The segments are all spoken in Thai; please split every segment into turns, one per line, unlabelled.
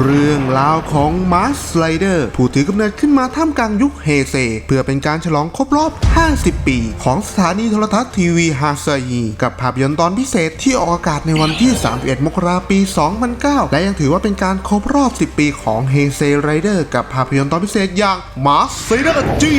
เรื่องราวของมาสไลเดอร์ผู้ถือกำเนิดขึ้นมาท่ามกลางยุคเฮเซ เพื่อเป็นการฉลองครบรอบ 50 ปี ของสถานีโทรทัศน์ทีวีฮาซาฮีกับภาพยนตร์ตอนพิเศษที่ออกอากาศในวันที่ 31 มกราคมปี 2009 และยังถือว่าเป็นการครบรอบ 10 ปีของเฮเซไรเดอร์กับภาพยนตร์ตอนพิเศษอย่างมาสไลเดอร์จี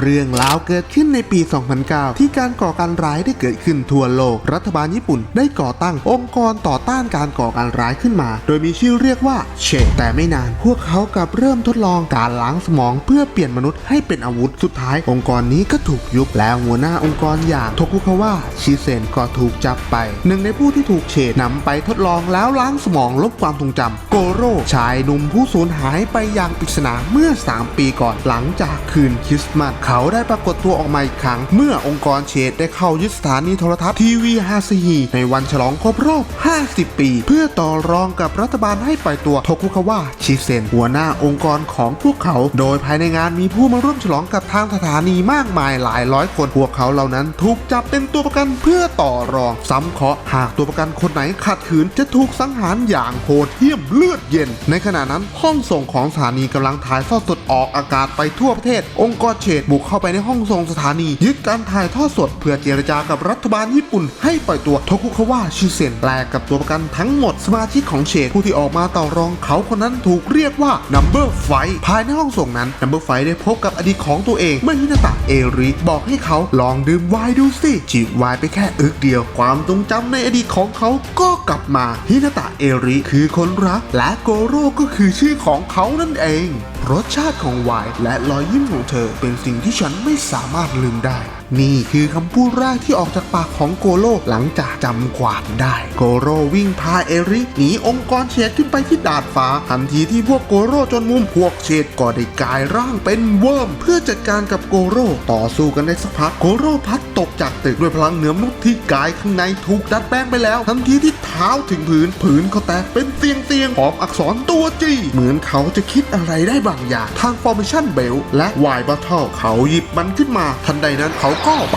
เรื่องราวเกิดขึ้นในปี 2009 ที่การก่อการร้ายได้เกิดขึ้นทั่วโลก รัฐบาลญี่ปุ่นได้ก่อตั้งองค์กรต่อต้านการก่อการร้ายขึ้นมา โดยมีชื่อเรียกว่าเชดแต่ไม่นาน พวกเขากลับเริ่มทดลองการล้างสมองเพื่อเปลี่ยนมนุษย์ให้เป็นอาวุธสุดท้าย องค์กรนี้ก็ถูกยุบแล้วหัวหน้าองค์กรอย่างโทคุคาวะชิเซนก็ถูกจับไป หนึ่งในผู้ที่ถูกเชดนำไปทดลองแล้วล้างสมองลบความทรงจำโกโร่ชายหนุ่มผู้สูญหายไปอย่างปริศนาเมื่อ 3 ปีก่อนหลังจากคืนคริสต์มาสเขาได้ปรากฏตัวออกมาอีกครั้ง เมื่อองค์กรเชดได้เข้ายึดสถานีโทรทัศน์ทีวีฮาซีฮีในวันฉลองครบรอบ 50 ปี เพื่อต่อรองกับรัฐบาลให้ปล่อยตัวโทคุคาวะชิเซน หัวหน้าองค์กรของพวกเขา โดยภายในงานมีผู้มาร่วมฉลองกับทางสถานีมากมายหลายร้อยคน พวกเขาเหล่านั้นถูกจับเป็นตัวประกันเพื่อต่อรอง ซ้ำเคาะหากตัวประกันคนไหนขัดขืนจะถูกสังหารอย่างโหดเหี้ยมเลือดเย็น ในขณะนั้นห้องส่งของสถานีกำลังถ่ายทอดสดออกอากาศไปทั่วประเทศ องค์กรเฉดบุกเข้าไปในห้องส่งสถานี ยึดการถ่ายทอดสด เพื่อเจรจากับรัฐบาลญี่ปุ่น ให้ปล่อยตัวโทคุคาวะชิเซนแปลกับตัวประกันทั้งหมดสมาชิกของเฉดผู้ที่ออกมาต่อรองเขาคนนั้นถูกเรียกว่า Number ไฟภายในห้องส่งนั้น Number ไฟได้พบกับอดีตของตัวเองเมื่อฮินาตะเอริบอกให้เขาลองดื่มไวน์ดูสิจีบไวน์ไปแค่อึกเดียว ความทรงจำในอดีตของเขาก็กลับมาฮินาตะเอริคือคนรักและโกโร่ก็คือชื่อของเขานั่นเอง รสชาติของไวน์และรอยยิ้มของเธอเป็นสิ่งที่ฉันไม่สามารถลืมได้ นี่คือคำพูดแรกที่ออกจากปากของโกโรหลังจากจำความได้ โกโรวิ่งพาเอริหนีองค์กรเฉดขึ้นไปที่ดาดฟ้า ทันทีที่พวกโกโรจนมุมพวกเฉดก็ได้กลายร่างเป็นเวิร์มเพื่อจัดการกับโกโรต่อสู้กันได้สักพักโกโรพัดตกจากตึกด้วยพลังเหนือมนุษย์ที่กายข้างในถูกดัดแปลงไปแล้ว ทันทีที่เท้าถึงพื้นผืนก็แตกเป็นเตียงเตียงพร้อมอักษรตัวจีเหมือนเขาจะคิดอะไรได้บางอย่างทางฟอร์เมชั่นเบลและวายบัตเทิลเขาหยิบมันขึ้นมา ทันใดนั้นเขาก็แป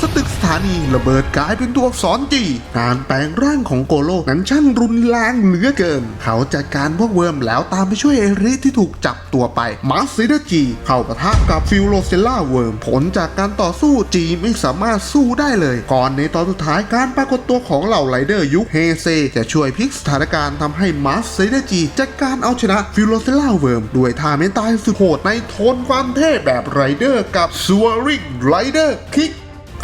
สตึกสถานีระเบิดกลายเป็นตัวอักษรจีการแปลงร่างของโกโลนั้นช่างรุนแรงเหลือเกิน เขาจัดการพวกเวิร์มแล้วตามไปช่วยเอริที่ถูกจับตัวไปมาสซิเดจีเข้าปะทะกับฟิโรเซล่าเวิร์มผลจากการต่อสู้จีไม่สามารถสู้ได้เลย ก่อนในตอนสุดท้ายการปรากฏตัวของเหล่าไรเดอร์ยุคเฮเซจะช่วยพลิกสถานการณ์ทำให้มาสซิเดจีจัดการเอาชนะฟิโรเซล่าเวิร์มด้วยท่าเมตายสุดโหดในโทนความเท่แบบไรเดอร์กับซัวริงไรเดอร์คิก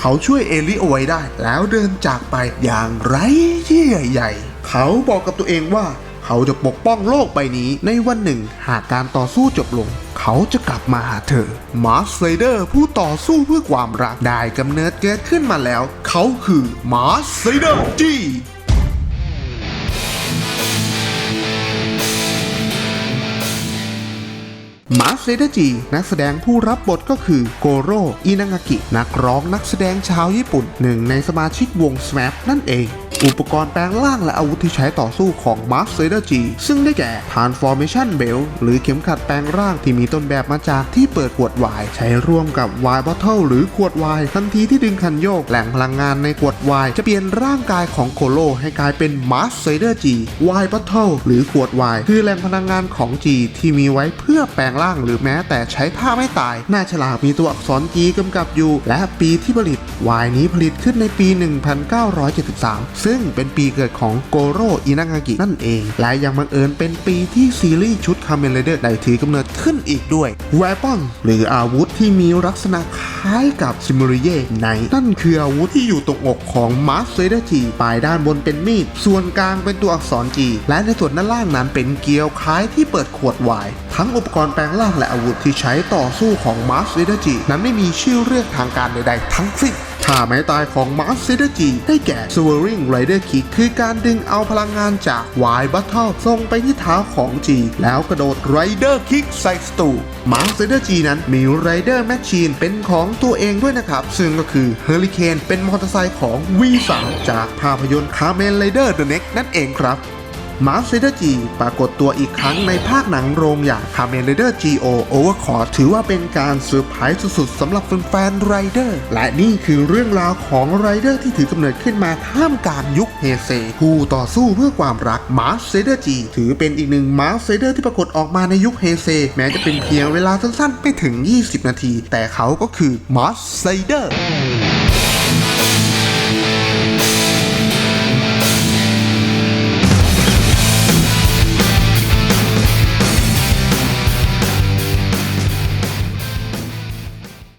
เขาช่วยเอลิเอาไว้ได้ แล้วเดินจากไปอย่างไร้เยื่อใยเขาบอกกับตัวเองว่า เขาจะปกป้องโลกใบนี้ในวันหนึ่งหากการต่อสู้จบลง เขาจะกลับมาหาเธอ มาร์สไ i เดอร์ผู้ต่อสู้เพื่อความรักได้กำเนิดเกิดขึ้นมาแล้ว เขาคือมาร์สไ i เดอร์จี มาเซดจินักแสดงผู้รับบทก็คือโกโรอินางากิ นักร้องนักแสดงชาวญี่ปุ่นหนึ่งในสมาชิกวง SMAP นั่นเอง อุปกรณ์แปลงร่างและอาวุธที่ใช้ต่อสู้ของมาสเซเดจิซึ่งได้แก่ Transformation Belt หรือเข็มขัดแปลงร่างที่มีต้นแบบมาจากที่เปิดขวดวน์ใช้ร่วมกับวน์บอทเทิลหรือขวดวน์ทันทีที่ดึงคันโยกแหล่งพลังงานในขวดวน์จะเปลี่ยนร่างกายของโกโลให้กลายเป็นมาสเซเดจิไวน์บอทเทิลหรือขวดวน์คือแหล่งพลังงานของจีที่มีไว้เพื่อแปลงร่างหรือแม้แต่ใช้ท่าไม่ตาย หน้าฉลากมีตัวอักษรจีกำกับอยู่ และปีที่ผลิตวน์นี้ผลิตขึ้นในปี 1973ซึ่งึ่งเป็นปีเกิดของโกโรอินางากินั่นเอง และยังบังเอิญเป็นปีที่ซีรีส์ชุดคาเมนเดอร์ได้ถือกำเนิดขึ้นอีกด้วยแวปอนหรืออาวุธที่มีลักษณะคล้ายกับชิม r ริเย่ในนั่นคืออาวุธที่อยู่ตรงอกของมาสเซเดจีปลายด้านบนเป็นมีด ส่วนกลางเป็นตัวอักษรจีและในส่วนด้านล่างนั้นเป็นเกลียวคล้ายที่เปิดขวดไวน์ทั้งอุปกรณ์แปลงร่างและอาวุธที่ใช้ต่อสู้ของมาสเซเดจีนั้นไม่มีชื่อเรียกทางการใดๆทั้งสิ้น ท่าไม้ตายของมาสเซเดอร์จีได้แก่ Swirling Rider Kick คือการดึงเอาพลังงานจาก Y Battle ส่งไปที่เท้าของ G แล้วกระโดด Rider Kick ใส่สตูมาสเซเดอร์จีนั้นมี Rider Machine เป็นของตัวเองด้วยนะครับ ซึ่งก็คือ Hurricane เป็นมอเตอร์ไซค์ของ V3 จากภาพยนตร์ Kamen Rider The Next นั่นเองครับ มาร์คเซเดอร์จีปรากฏตัวอีกครั้งในภาคหนังโรงอย่าง Kamen Rider G.O. Overclock ถือว่าเป็นการเซอร์ไพรส์สุดๆสำหรับแฟนๆไรเดอร์และนี่คือเรื่องราวของไรเดอร์ที่ถือกำเนิดขึ้นมาท่ามกลางยุคเฮเซผู้ต่อสู้เพื่อความรักมาร์คเซเดอร์จีถือเป็นอีกหนึ่งมาร์คเซเดอร์ที่ปรากฏออกมาในยุคเฮเซแม้จะเป็นเพียงเวลาสั้นๆ ไม่ถึง 20 นาที แต่เขาก็คือมาร์คเซเดอร์